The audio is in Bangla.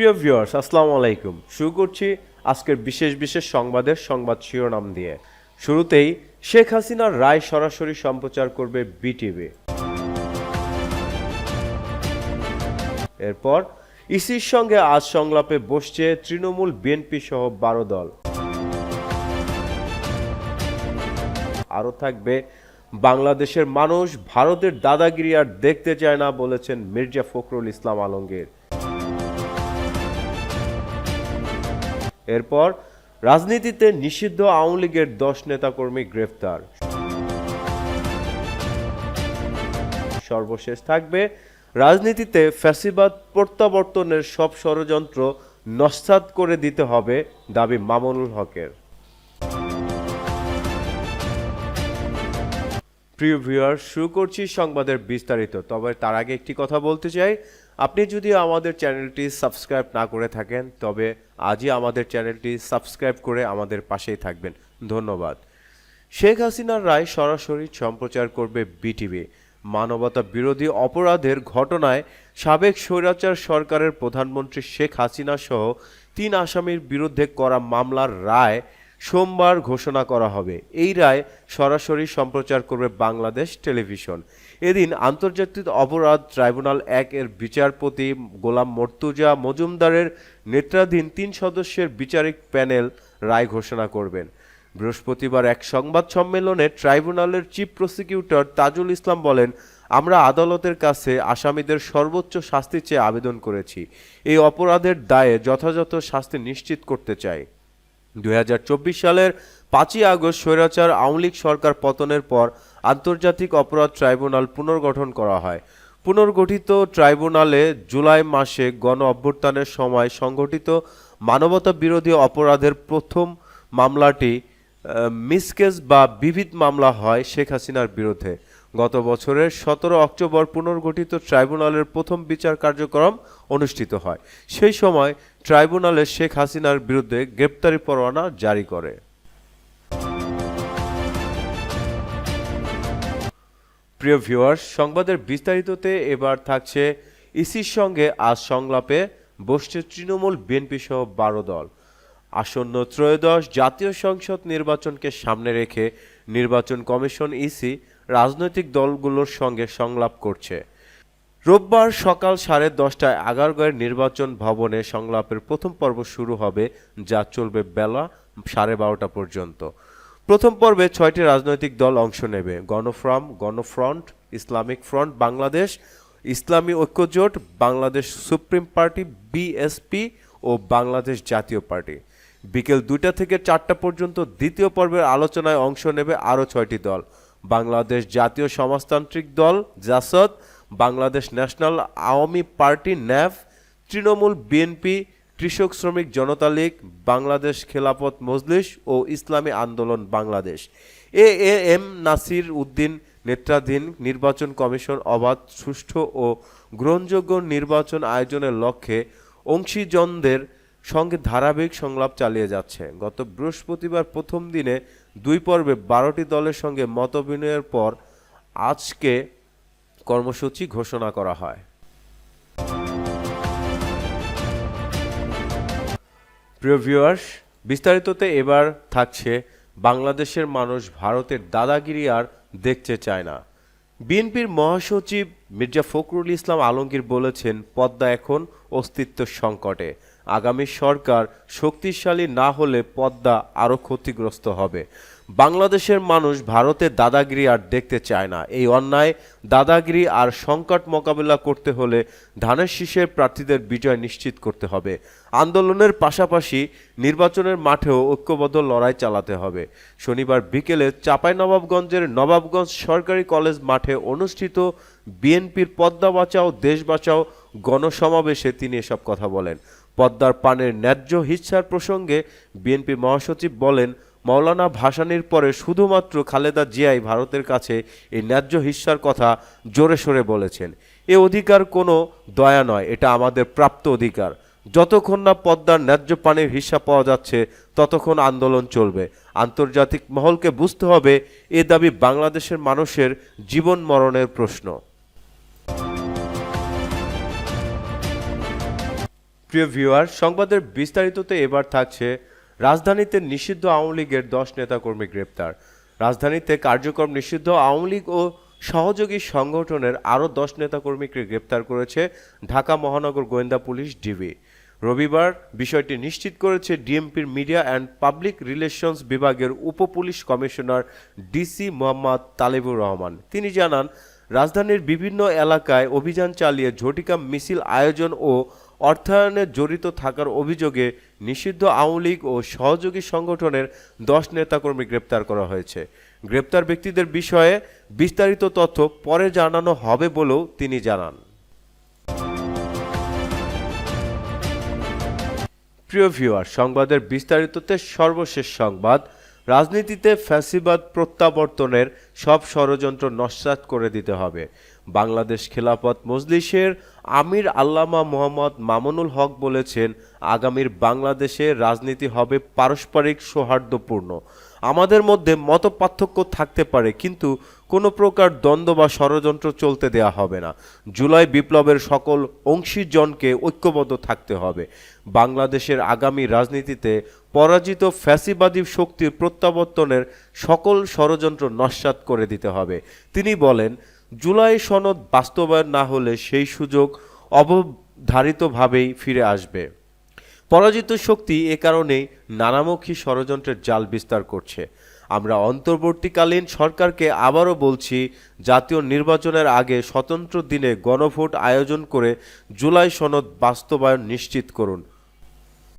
প্রিয় ভিউয়ার্স, আসসালামু আলাইকুম। শুরু করছি আজকের বিশেষ বিশেষ সংবাদের সংবাদ শিরোনাম দিয়ে শুরুতেই শেখ হাসিনার রায় সরাসরি সম্প্রচার করবে বিটিভি। এরপর ইসির সঙ্গে আজ সংলাপে বসছে তৃণমূল বিএনপি সহ বারো দল। আরও থাকবে, বাংলাদেশের মানুষ ভারতের দাদাগিরি আর দেখতে চায় না বলেছেন মির্জা ফখরুল ইসলাম আলমগীর। এরপর রাজনীতিতে নিষিদ্ধ আওয়ামী লীগের দশ নেতাকর্মী গ্রেফতার। সর্বশেষ থাকবে রাজনীতিতে ফ্যাসিবাদ প্রত্যাবর্তনের সব ষড়যন্ত্র নস্যাৎ করে দিতে হবে দাবি মামুনুল হকের। প্রিয় ভিউয়ার শুরু করছি সংবাদের বিস্তারিত। তবে তার আগে একটি কথা বলতে চাই। আপনি যদি আমাদের চ্যানেলটি সাবস্ক্রাইব না করে থাকেন, তবে আজই আমাদের চ্যানেলটি সাবস্ক্রাইব করে আমাদের পাশেই থাকবেন। ধন্যবাদ। শেখ হাসিনার রায় সরাসরি সম্প্রচার করবে বিটিভি। মানবতা বিরোধী অপরাধের ঘটনায় সাবেক স্বৈরাচার সরকারের প্রধানমন্ত্রী শেখ হাসিনা সহ তিন আসামির বিরুদ্ধে করা মামলার রায় সোমবার ঘোষণা করা হবে। এই রায় সরাসরি সম্প্রচার করবে বাংলাদেশ টেলিভিশন। এদিন আন্তর্জাতিক অপরাধ ট্রাইব্যুনাল এক এর বিচারপতি গোলাম মর্তুজা মজুমদারের নেতৃত্বাধীন তিন সদস্যের বিচারিক প্যানেল রায় ঘোষণা করবেন। বৃহস্পতিবার এক সংবাদ সম্মেলনে ট্রাইব্যুনালের চিফ প্রসিকিউটর তাজুল ইসলাম বলেন, আমরা আদালতের কাছে আসামিদের সর্বোচ্চ শাস্তি চেয়ে আবেদন করেছি। এই অপরাধের দায়ে যথাযথ শাস্তি নিশ্চিত করতে চাই। দু হাজার চব্বিশ সালের পাঁচই আগস্ট স্বৈরাচার আওয়ামী লীগ সরকার পতনের পর আন্তর্জাতিক অপরাধ ট্রাইব্যুনাল পুনর্গঠন করা হয়। পুনর্গঠিত ট্রাইব্যুনালে জুলাই মাসে গণ অভ্যুত্থানের সময় সংঘটিত মানবতা বিরোধী অপরাধের প্রথম মামলাটি মিসকেস বা বিবিধ মামলা হয় শেখ হাসিনার বিরুদ্ধে। গত বছরের সতেরো অক্টোবর পুনর্গঠিত ট্রাইব্যুনালের প্রথম বিচার কার্যক্রম অনুষ্ঠিত হয়। সেই সময় ট্রাইব্যুনালে শেখ হাসিনার বিরুদ্ধে গ্রেপ্তারি পরোয়ানা জারি করে। প্রিয় ভিউয়ার্স, সংবাদের বিস্তারিততে এবার থাকছে ইসির সঙ্গে আজ সংলাপে বসছে তৃণমূল বিএনপি সহ বারো দল। আসন্ন ত্রয়োদশ জাতীয় সংসদ নির্বাচনকে সামনে রেখে নির্বাচন কমিশন ইসি রাজনৈতিক দলগুলোর সঙ্গে সংলাপ করছে। রোববার সকাল সাড়ে দশটায় আগারগাঁয়ের নির্বাচন ভবনে সংলাপের প্রথম পর্ব শুরু হবে, যা চলবে বেলা সাড়ে বারোটা পর্যন্ত। প্রথম পর্বে ছয়টি রাজনৈতিক দল অংশ নেবে, গণফ্রম, Ganofront, Islamic front, Bangladesh, Islami Oikyajote, Bangladesh supreme party, BSP ও বাংলাদেশ জাতীয় পার্টি। বিকেল দুইটা থেকে চারটা পর্যন্ত দ্বিতীয় পর্বের আলোচনায় অংশ নেবে আরও ছয়টি দল। বাংলাদেশ জাতীয় সমাজতান্ত্রিক দল, জাসদ, বাংলাদেশ ন্যাশনাল আওয়ামী পার্টি, ন্যাফ, Trinamool BNP, Krishak Sramik Janata League, Bangladesh Khelafat Majlis O Islami Andolan Bangladesh. A A M Nasir Uddin নেতৃত্বাধীন নির্বাচন কমিশন অবাধ, সুষ্ঠু ও গ্রহণযোগ্য নির্বাচন আয়োজনের লক্ষ্যে অংশীজনদের সঙ্গে ধারাবাহিক সংলাপ চালিয়ে যাচ্ছে। গত বৃহস্পতিবার প্রথম দিনে দুই পর্বে বারোটি দলের সঙ্গে মতবিনিময়ের পর আজকে কর্মসূচি ঘোষণা করা হয়। প্রিয় ভিউয়ার্স, বিস্তারিততে এবার থাকছে বাংলাদেশের মানুষ ভারতের দাদাগিরি আর দেখতে চায় না। বিএনপির মহাসচিব মির্জা ফখরুল ইসলাম আলমগীর বলেছেন, পদ্মা এখন অস্তিত্ব সংকটে। আগামী সরকার শক্তিশালী না হলে পদ্মা আরও ক্ষতিগ্রস্ত হবে। বাংলাদেশের মানুষ ভারতের দাদাগিরি আর দেখতে চায় না। এই অন্যায়, দাদাগিরি আর সংকট মোকাবেলা করতে হলে ধানের শীষের প্রার্থীদের বিজয় নিশ্চিত করতে হবে। আন্দোলনের পাশাপাশি নির্বাচনের মাঠেও ঐক্যবদ্ধ লড়াই চালাতে হবে। শনিবার বিকেলে চাঁপাইনবাবগঞ্জের নবাবগঞ্জ সরকারি কলেজ মাঠে অনুষ্ঠিত বিএনপির পদ্মা বাঁচাও, দেশ বাঁচাও গণসমাবেশে তিনি এসব কথা বলেন। পদ্মার পানের ন্যায্য হিচ্ছার প্রসঙ্গে বিএনপি মহাসচিব বলেন মৌলানা ভাসানির পরে শুধুমাত্র খালেদা জিয়াই ভারতের কাছে এই ন্যায্য হিস্যার কথা জোরে সোরে বলেছেন। এ অধিকার কোনো দয়া নয়, এটা আমাদের প্রাপ্ত অধিকার। যতক্ষণ না পদ্মার ন্যায্য পানির হিস্সা পাওয়া যাচ্ছে, ততক্ষণ আন্দোলন চলবে। আন্তর্জাতিক মহলকে বুঝতে হবে, এ দাবি বাংলাদেশের মানুষের জীবন মরণের প্রশ্ন। প্রিয় ভিউয়ার, সংবাদের বিস্তারিততে এবার থাকছে রাজধানীতে নিষিদ্ধ আওয়ামী লীগের দশ নেতাকর্মী গ্রেপ্তার। রাজধানীতে কার্যক্রম নিষিদ্ধ আওয়ামী লীগ ও সহযোগী সংগঠনের আরও দশ নেতাকর্মীকে গ্রেপ্তার করেছে ঢাকা মহানগর গোয়েন্দা পুলিশ ডিবি। রবিবার বিষয়টি নিশ্চিত করেছে ডিএমপির মিডিয়া অ্যান্ড পাবলিক রিলেশনস বিভাগের উপ police commissioner DC Mohammad Talebur Rahman. তিনি জানান, রাজধানীর বিভিন্ন এলাকায় অভিযান চালিয়ে ঝটিকা মিছিল আয়োজন ও অর্থায়নে জড়িত থাকার অভিযোগে নিষিদ্ধ আওয়ামী লীগ ও সহযোগী সংগঠনের দশ নেতাকর্মী গ্রেপ্তার করা হয়েছে। গ্রেপ্তার ব্যক্তিদের বিষয়ে বিস্তারিত তথ্য পরে জানানো হবে বলেও তিনি জানান। প্রিয় ভিউয়ার, সংবাদের বিস্তারিততে সর্বশেষ সংবাদ। রাজনীতিতে ফ্যাসিবাদ প্রত্যাবর্তনের সব ষড়যন্ত্র নস্যাৎ করে দিতে হবে। বাংলাদেশ খেলাফত মজলিসের আমির আল্লামা মোহাম্মদ মামুনুল হক বলেছেন, আগামীর বাংলাদেশে রাজনীতি হবে পারস্পরিক সৌহার্দ্যপূর্ণ। আমাদের মধ্যে মত পার্থক্য থাকতে পারে, কিন্তু কোনো প্রকার দ্বন্দ্ব বা ষড়যন্ত্র চলতে দেয়া হবে না। জুলাই বিপ্লবের সকল অংশীজনকে ঐক্যবদ্ধ থাকতে হবে। বাংলাদেশের আগামী রাজনীতিতে পরাজিত ফ্যাসিবাদী শক্তির প্রত্যাবর্তনের সকল ষড়যন্ত্র নস্যাৎ করে দিতে হবে। তিনি বলেন জুলাই সনদ বাস্তবায়ন না হলে সেই সুযোগ অবধারিতভাবেই ফিরে আসবে। পরাজিত শক্তি এ কারণেই নানামুখী ষড়যন্ত্রের জাল বিস্তার করছে। আমরা অন্তর্বর্তীকালীন সরকারকে আবারও বলছি, জাতীয় নির্বাচনের আগে স্বতন্ত্র দিনে গণভোট আয়োজন করে জুলাই সনদ বাস্তবায়ন নিশ্চিত করুন।